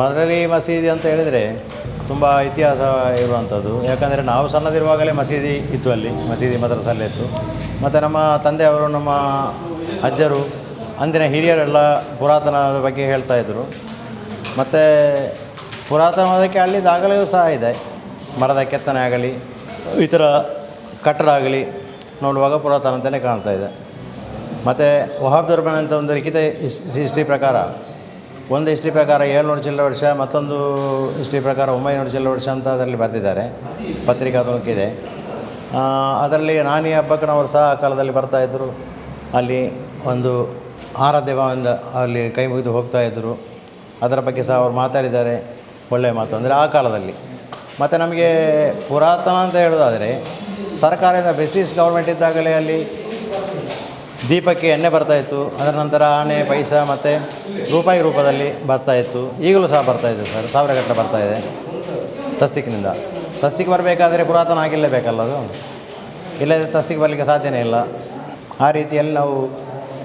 ಮದಲಿ ಮಸೀದಿ ಅಂತ ಹೇಳಿದರೆ ತುಂಬ ಇತಿಹಾಸ ಇರುವಂಥದ್ದು. ಯಾಕಂದರೆ ನಾವು ಸಣ್ಣದಿರುವಾಗಲೇ ಮಸೀದಿ ಇತ್ತು ಅಲ್ಲಿ, ಮಸೀದಿ ಮದ್ರಸಲ್ಲೇ ಇತ್ತು. ಮತ್ತು ನಮ್ಮ ತಂದೆಯವರು ನಮ್ಮ ಅಜ್ಜರು, ಅಂದಿನ ಹಿರಿಯರೆಲ್ಲ ಪುರಾತನದ ಬಗ್ಗೆ ಹೇಳ್ತಾ ಇದ್ದರು ಮತ್ತು ಪುರಾತನವಾದಕ್ಕೆ ಅಲ್ಲಿ ದಾಖಲೆಯು ಸಹ ಇದೆ. ಮರದ ಕೆತ್ತನೆ ಆಗಲಿ ಈ ಥರ ಕಟ್ಟಡ ಆಗಲಿ ನೋಡುವಾಗ ಪುರಾತನ ಅಂತಲೇ ಕಾಣ್ತಾ ಇದೆ. ಮತ್ತು ವಹಾಬ್ ಅಂತ ಒಂದು ಲಿಖಿತ ಹಿಸ್, ಹಿಸ್ಟ್ರಿ ಪ್ರಕಾರ ಒಂದು ಹಿಸ್ಟ್ರಿ ಪ್ರಕಾರ ಏಳ್ನೂರು ಚಿಲ್ಲ ವರ್ಷ, ಮತ್ತೊಂದು ಹಿಸ್ಟ್ರಿ ಪ್ರಕಾರ ಒಂಬೈನೂರು ಚಿಲ್ಲ ವರ್ಷ ಅಂತ ಅದರಲ್ಲಿ ಬರೆದಿದ್ದಾರೆ ಪತ್ರಿಕಾತ್ಮಕಿದೆ ಅದರಲ್ಲಿ ನಾನಿ ಹಬ್ಬಕ್ಕನವರು ಸಹ ಆ ಕಾಲದಲ್ಲಿ ಬರ್ತಾಯಿದ್ರು ಅಲ್ಲಿ ಒಂದು ಆರಾಧ್ಯ ಭಾವದಿಂದ ಅಲ್ಲಿ ಕೈ ಮುಗಿದು ಹೋಗ್ತಾಯಿದ್ರು ಅದರ ಬಗ್ಗೆ ಸಹ ಅವರು ಮಾತಾಡಿದ್ದಾರೆ. ಒಳ್ಳೆಯ ಮಾತು ಅಂದರೆ ಆ ಕಾಲದಲ್ಲಿ. ಮತ್ತು ನಮಗೆ ಪುರಾತನ ಅಂತ ಹೇಳೋದಾದರೆ, ಸರ್ಕಾರದಿಂದ ಬ್ರಿಟಿಷ್ ಗೌರ್ಮೆಂಟ್ ಇದ್ದಾಗಲೇ ಅಲ್ಲಿ ದೀಪಕ್ಕೆ ಎಣ್ಣೆ ಬರ್ತಾಯಿತ್ತು ಅದರ ನಂತರ ಆನೆ, ಪೈಸ ಮತ್ತು ರೂಪಾಯಿ ರೂಪದಲ್ಲಿ ಬರ್ತಾಯಿತ್ತು ಈಗಲೂ ಸಹ ಬರ್ತಾಯಿದೆ ಸರ್. ಸಾವಿರಗಟ್ಟಲೆ ಬರ್ತಾಯಿದೆ ತಸ್ತಿಕ್ನಿಂದ. ತಸ್ತಿಕ್ ಬರಬೇಕಾದ್ರೆ ಪುರಾತನ ಆಗಿರಲೇಬೇಕಲ್ಲ ಅದು? ಇಲ್ಲದೆ ತಸ್ತಿಕ್ ಬರಲಿಕ್ಕೆ ಸಾಧ್ಯನೇ ಇಲ್ಲ. ಆ ರೀತಿಯಲ್ಲಿ ನಾವು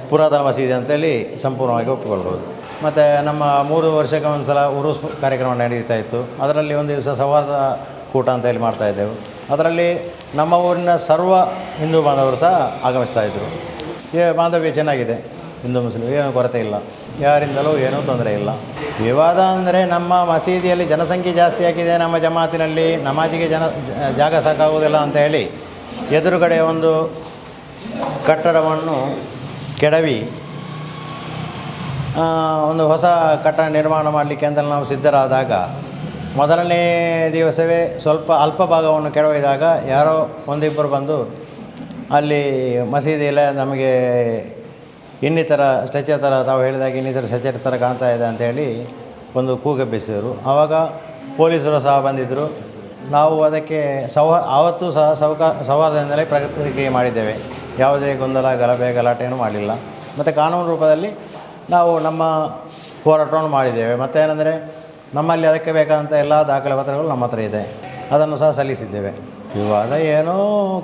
ಪುರಾತನ ಮಸೀದಿ ಅಂತೇಳಿ ಸಂಪೂರ್ಣವಾಗಿ ಒಪ್ಪಿಕೊಳ್ಬೋದು ಮತ್ತು ನಮ್ಮ ಮೂರು ವರ್ಷಕ್ಕೆ ಒಂದು ಸಲ ಉರುಸ್ ಕಾರ್ಯಕ್ರಮ ನಡೀತಾ ಇತ್ತು. ಅದರಲ್ಲಿ ಒಂದು ದಿವಸ ಸಂವಾದ ಕೂಟ ಅಂತ ಹೇಳಿ ಮಾಡ್ತಾಯಿದ್ದೆವು ಅದರಲ್ಲಿ ನಮ್ಮ ಊರಿನ ಸರ್ವ ಹಿಂದೂ ಬಾಂಧವರು ಸಹ ಆಗಮಿಸ್ತಾಯಿದ್ರು ಈ ಬಾಂಧವ್ಯ ಚೆನ್ನಾಗಿದೆ. ಹಿಂದೂ ಮುಸ್ಲಿಂ, ಏನೂ ಕೊರತೆ ಇಲ್ಲ. ಯಾರಿಂದಲೂ ಏನೂ ತೊಂದರೆ ಇಲ್ಲ. ವಿವಾದ ಅಂದರೆ ನಮ್ಮ ಮಸೀದಿಯಲ್ಲಿ ಜನಸಂಖ್ಯೆ ಜಾಸ್ತಿ ಆಗಿದೆ ನಮ್ಮ ಜಮಾತಿನಲ್ಲಿ. ನಮಾಜಿಗೆ ಜನ ಜಾಗ ಸಾಕಾಗುವುದಿಲ್ಲ ಅಂತ ಹೇಳಿ ಎದುರುಗಡೆ ಒಂದು ಕಟ್ಟಡವನ್ನು ಕೆಡವಿ ಒಂದು ಹೊಸ ಕಟ್ಟಡ ನಿರ್ಮಾಣ ಮಾಡಲಿಕ್ಕೆ ಅಂತ ನಾವು ಸಿದ್ಧರಾದಾಗ, ಮೊದಲನೇ ದಿವಸವೇ ಸ್ವಲ್ಪ ಅಲ್ಪ ಭಾಗವನ್ನು ಕೆಡವಿದಾಗ ಯಾರೋ ಒಂದಿಬ್ಬರು ಬಂದು ಅಲ್ಲಿ ಮಸೀದಿಯಲ್ಲ ನಮಗೆ ಇನ್ನಿತರ ಥರ ತಾವು ಹೇಳಿದಾಗ ಇನ್ನಿತರ ಥರ ಕಾಣ್ತಾ ಇದೆ ಅಂಥೇಳಿ ಒಂದು ಕೂಗೆಬ್ಬಿಸಿದರು ಆವಾಗ ಪೊಲೀಸರು ಸಹ ಬಂದಿದ್ದರು ನಾವು ಅದಕ್ಕೆ ಸೌ, ಆವತ್ತು ಸಹ ಸೌಕ, ಸೌಹಾರ್ದದಿಂದಲೇ ಪ್ರಗತಿಕ್ರಿಯೆ ಮಾಡಿದ್ದೇವೆ. ಯಾವುದೇ ಗೊಂದಲ, ಗಲಭೆ ಗಲಾಟೆಯನ್ನು ಮಾಡಲಿಲ್ಲ ಮತ್ತು ಕಾನೂನು ರೂಪದಲ್ಲಿ ನಾವು ನಮ್ಮ ಹೋರಾಟವನ್ನು ಮಾಡಿದ್ದೇವೆ. ಮತ್ತು ಏನಂದರೆ ನಮ್ಮಲ್ಲಿ ಅದಕ್ಕೆ ಬೇಕಾದಂಥ ಎಲ್ಲ ದಾಖಲೆ ಪತ್ರಗಳು ನಮ್ಮ ಹತ್ರ ಇದೆ. ಅದನ್ನು ಸಹ ಸಲ್ಲಿಸಿದ್ದೇವೆ. ವಿವಾದ ಏನೋ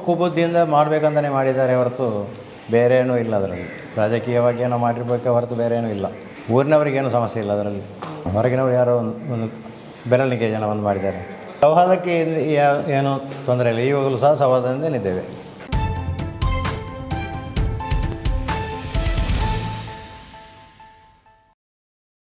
ಕುಬುದ್ದಿಂದ ಮಾಡಬೇಕಂತಲೇ ಮಾಡಿದ್ದಾರೆ ಹೊರತು ಬೇರೆ ಏನೂ ಇಲ್ಲ ಅದರಲ್ಲಿ. ರಾಜಕೀಯವಾಗಿ ಏನೋ ಮಾಡಿರ್ಬೇಕು ಹೊರತು ಬೇರೆ ಏನೂ ಇಲ್ಲ. ಊರಿನವರಿಗೇನು ಸಮಸ್ಯೆ ಇಲ್ಲ ಅದರಲ್ಲಿ. ಹೊರಗಿನವರು ಯಾರೋ ಒಂದು ಒಂದು ಬೆರಳಿಗೆ ಜನ ಒಂದು ಮಾಡಿದ್ದಾರೆ. ಸೌಹಾರ್ದಕ್ಕೆ ಏನು ತೊಂದರೆ ಇಲ್ಲ. ಈವಾಗಲೂ ಸಹ ಸೌಹಾರ್ದಿಂದ ಇದ್ದೇವೆ